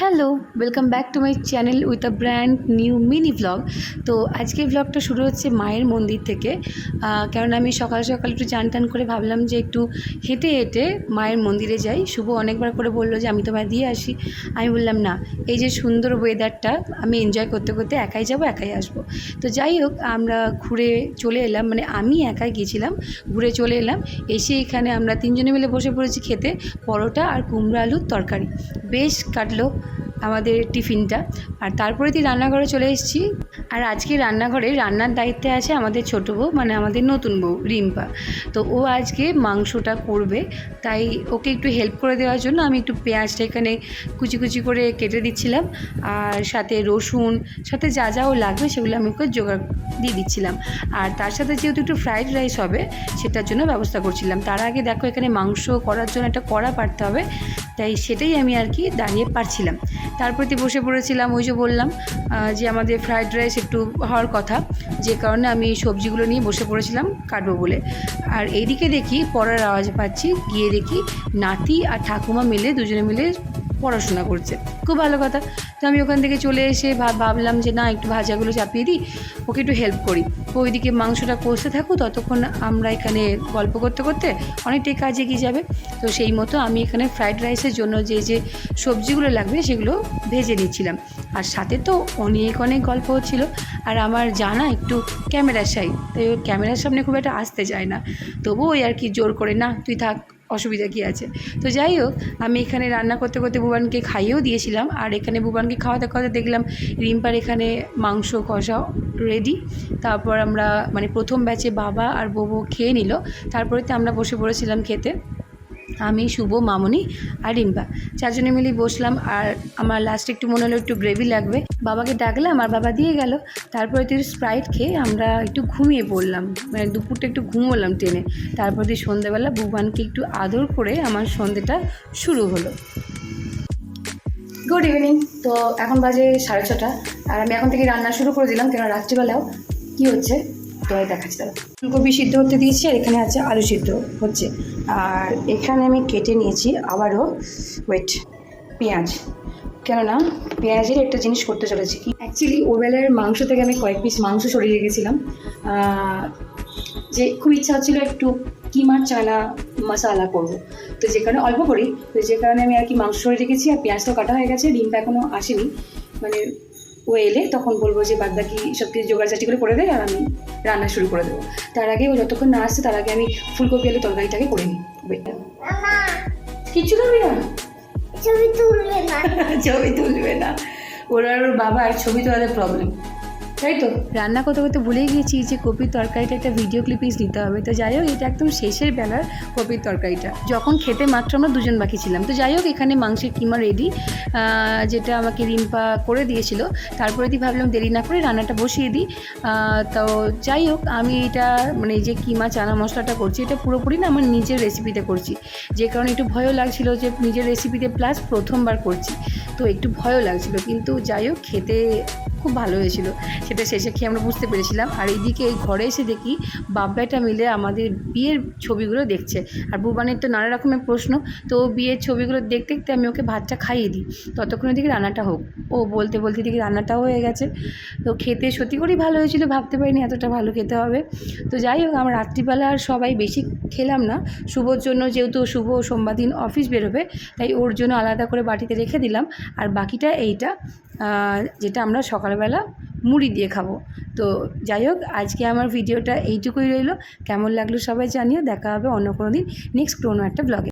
Hello welcome back to my channel with a brand new mini vlog তো আজকে ব্লগটা শুরু হচ্ছে মায়ের মন্দির থেকে। কারণ আমি সকাল সকাল একটু চান টান করে ভাবলাম যে একটু হেঁটে হেঁটে মায়ের মন্দিরে যাই। শুভ অনেকবার করে বলল যে আমি তোমায় দিয়ে আসি। আমি বললাম, না, এই যে সুন্দর ওয়েদারটা আমি এনজয় করতে করতে একাই যাব, একাই আসব। তো যাই হোক, আমরা ঘুরে চলে এলাম। মানে আমি একাই গিয়েছিলাম ঘুরে চলে এলাম। এসে এখানে আমরা তিনজনে মিলে বসে পড়েছি খেতে, পরোটা আর কুমড়ো আলুর তরকারি। বেশ কাটলো আমাদের টিফিনটা। আর তারপরে দিয়ে রান্নাঘরে চলে এসেছি। আর আজকে রান্নাঘরে রান্নার দায়িত্বে আছে আমাদের ছোটো বউ মানে আমাদের নতুন বউ, রিম্পা। তো ও আজকে মাংসটা করবে। তাই ওকে একটু হেল্প করে দেওয়ার জন্য আমি একটু পেঁয়াজটা এখানে কুচি কুচি করে কেটে দিচ্ছিলাম। আর সাথে রসুন, সাথে যা যাও লাগবে সেগুলো আমি ওকে জোগাড় দিয়ে দিচ্ছিলাম। আর তার সাথে যেহেতু একটু ফ্রাইড রাইস হবে, সেটার জন্য ব্যবস্থা করছিলাম। তার আগে দেখো এখানে মাংস করার জন্য একটা কড়া পারতে হবে। তাই সেটাই আমি আর কি দাঁড়িয়ে পারছিলাম। তারপরে প্রতি বসে পড়েছিলাম, ওই যে বললাম যে আমাদের ফ্রায়েড রাইস একটু হওয়ার কথা, যে কারণে আমি সবজিগুলো নিয়ে বসে পড়েছিলাম কাটবো বলে। আর এইদিকে দেখি পড়ার আওয়াজ পাচ্ছি, গিয়ে দেখি নাতি আর ঠাকুমা মিলে দুজনে মিলে পড়াশোনা করছে। খুব ভালো কথা। তো আমি ওখান থেকে চলে এসে ভাবলাম যে না, একটু ভাজাগুলো চাপিয়ে দিই, ওকে একটু হেল্প করি। তো ওইদিকে মাংসটা কষতে থাকো ততক্ষণ আমরা এখানে গল্প করতে করতে অনেকটাই কাজে এগিয়ে যাবে। তো সেই মতো আমি এখানে ফ্রাইড রাইসের জন্য যে যে সবজিগুলো লাগবে সেগুলো ভেজে নিচ্ছিলাম। আর সাথে তো অনেক অনেক গল্প হচ্ছিল আর আমার জানা একটু ক্যামেরার সাই তাই ও ক্যামেরার সামনে খুব একটা আসতে চায় না। তবুও ওই আর কি জোর করে, না, তুই থাক অসুবিধা কী আছে? তো যাই হোক, আমি এখানে রান্না করতে করতে বুবানকে খাইয়েও দিয়েছিলাম। আর এখানে বুবানকে খাওয়াতে খাওয়াতে দেখলাম রিম্পার এখানে মাংস, কষা রেডি তারপর আমরা মানে প্রথম ব্যাচে বাবা আর বউ খেয়ে নিল। তারপরেতে আমরা বসে পড়েছিলাম খেতে। আমি, শুভ, মামনি আর রিম্পা। চারজনে মিলেই বসলাম আর আমার লাস্টে একটু মনে হলো একটু গ্রেভি লাগবে। বাবাকে ডাকলাম, আর বাবা দিয়ে গেল। তারপরে তুই স্প্রাইট খেয়ে আমরা একটু ঘুমিয়ে পড়লাম। মানে দুপুরটা একটু ঘুমোলাম ট্রেনে। তারপর দিয়ে সন্ধ্যেবেলা ভুবানকে একটু আদর করে আমার সন্ধ্যেটা শুরু হলো। গুড ইভিনিং তো এখন বাজে সাড়ে ছটা। আর আমি এখন থেকে রান্না শুরু করে দিলাম কেন রাত্রিবেলাও। কী হচ্ছে? তো এই দেখাচ্ছি। দাঁড়া ফুলকপি সিদ্ধ হতে দিয়েছি আর এখানে আছে আলু সিদ্ধ হচ্ছে। আর এখানে আমি কেটে নিয়েছি আবারও ওয়েট পেঁয়াজ। কেননা পেঁয়াজের একটা জিনিস করতে চলেছি। কি অ্যাকচুয়ালি ওবেলের মাংস থেকে আমি কয়েক পিস মাংস সরিয়ে রেখেছিলাম। যে খুব ইচ্ছা হচ্ছিল একটু কিমার চানা মশালা করব। তো যে কারণে অল্প করি তো যে কারণে আমি আর কি মাংস সরিয়ে রেখেছি আর পেঁয়াজটাও কাটা হয়ে গেছে, ডিমটা এখনও আসেনি। মানে ও এলে তখন বলব যে বাদ বাকি সব কিছু জোগাড় চাটি করে করে দেয় আর আমি রান্না শুরু করে দেবো। তার আগে ও যতক্ষণ না আসছে তার আগে আমি ফুলকপি আলু তরকারিটাকে করে নিই। কিছু করবি না? ছবি তুলবে না ছবি তুলবে না। ওর আর ওর বাবার ছবি তোলাদের প্রবলেম তাই তো? রান্না করতে করতে ভুলেই গেছি যে কপির তরকারিটা একটা ভিডিও ক্লিপিংস নিতে হবে। তো যাই হোক, এটা একদম শেষের বেলার কপির তরকারিটা। যখন খেতে মাত্র আমরা দুজন বাকি ছিলাম। তো যাই হোক, এখানে মাংসের কিমা রেডি যেটা আমাকে রিম্পা করে দিয়েছিল। তারপরে দিয়ে ভাবলাম দেরি না করে রান্নাটা বসিয়ে দিই। তো যাই হোক, আমি এটা মানে যে কিমা, চানা মশলাটা করছি, এটা পুরোপুরি না, আমার নিজের রেসিপিতে করছি। যে কারণে একটু ভয়ও লাগছিল যে নিজের রেসিপিতে প্লাস প্রথমবার করছি। তো একটু ভয়ও লাগছিল। কিন্তু যাই হোক, খেতে খুব ভালো হয়েছিল। সেটা শেষে খেয়ে আমরা বুঝতে পেরেছিলাম। আর এইদিকে এই ঘরে এসে দেখি বাব্বাটা মিলে আমাদের বিয়ের ছবিগুলো দেখছে। আর বুবানের তো নানা রকমের প্রশ্ন, তো বিয়ের ছবিগুলো দেখতে দেখতে আমি ওকে ভাতটা খাইয়ে দিই। ততক্ষণে দেখি রান্নাটা হোক। ও বলতে বলতে দেখি রান্নাটাও হয়ে গেছে। তো খেতে সত্যি করেই ভালো হয়েছিল, ভাবতে পারিনি এতটা ভালো খেতে হবে। তো যাই হোক, আমরা রাত্রিবেলা আর সবাই বেশি খেলাম না। শুভর জন্য যেহেতু শুভ সোমবার দিন অফিস বেরোবে, তাই ওর জন্য আলাদা করে বাটিতে রেখে দিলাম। আর বাকিটা এইটা। যেটা আমরা সকালবেলা মুড়ি দিয়ে খাব। তো যাই হোক, আজকে আমার ভিডিওটা এইটুকুই রইল। কেমন লাগল সবাই জানিও। দেখা হবে অন্য কোনো দিন। নেক্সট কোনো একটা ব্লগে